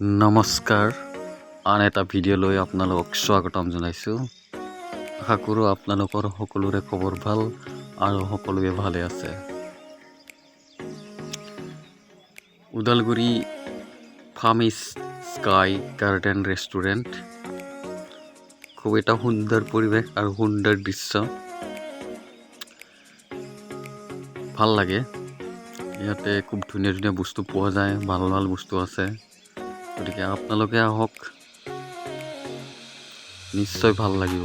নমস্কাৰ আন এটা ভিডিঅ'লৈ আপোনালোকক স্বাগতম জনাইছোঁ। আশা কৰোঁ আপোনালোকৰ সকলোৰে খবৰ ভালো আৰু সকলোৱে ভালে আছে। Udalguri farms sky garden restaurant. খুব এটা সুন্দৰ পৰিৱেশ আৰু সুন্দৰ দৃশ্য। ভালো লাগে। ইয়াতে খুব ধুনীয়া ধুনীয়া বস্তু পোৱা যায়, ভালো ভালো বস্তু আছে। গতিকে আপোনালোকে আহক। নিশ্চয় ভালো লাগিব।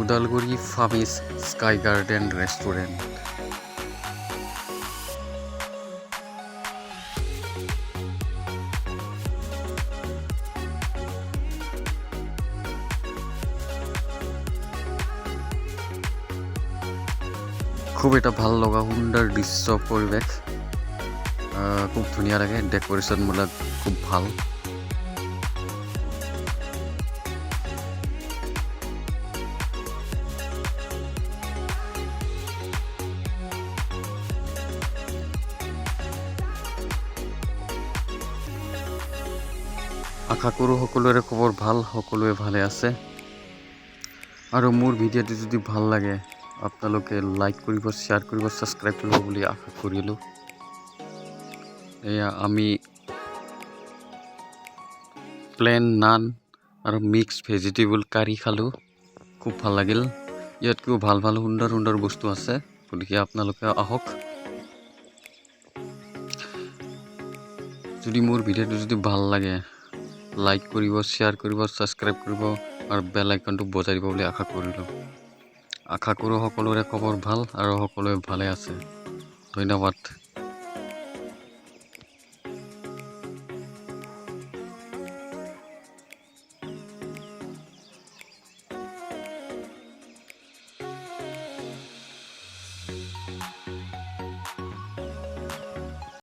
Udalguri farms sky garden restaurant খুব এটা ভালো লগা সুন্দৰ দৃশ্য, পৰিৱেশ। খুব ধুনীয়া লাগে ডেক'ৰেশ্যনবিলাক খুব ভালো। আশা কৰোঁ সকলোৰে খবৰ ভালো, সকলোৱে ভালে আছে। আৰু মোৰ ভিডিঅ'টো যদি ভালো লাগে আপোনালোকে লাইক কৰিব শ্বেয়াৰ কৰিব ছাবস্ক্ৰাইব কৰিব বুলি আশা কৰিলোঁ এয়া আমি প্লেন নান আৰু মিক্স ভেজিটেবল কাৰী খালোঁ। খুব ভালো লাগিল। ইয়াতকৈও ভালো ভালো সুন্দৰ সুন্দৰ বস্তু আছে, গতিকে আপোনালোকে আহক। যদি মোৰ ভিডিঅ'টো যদি ভালো লাগে লাইক কৰিব শ্বেয়াৰ কৰিব ছাবস্ক্ৰাইব কৰিব আৰু বেল আইকনটো বজাই দিব বুলি আশা কৰিলোঁ আশা কৰোঁ সকলোৰে খবৰ ভালো আৰু সকলোৱে ভালে আছে। ধন্যবাদ।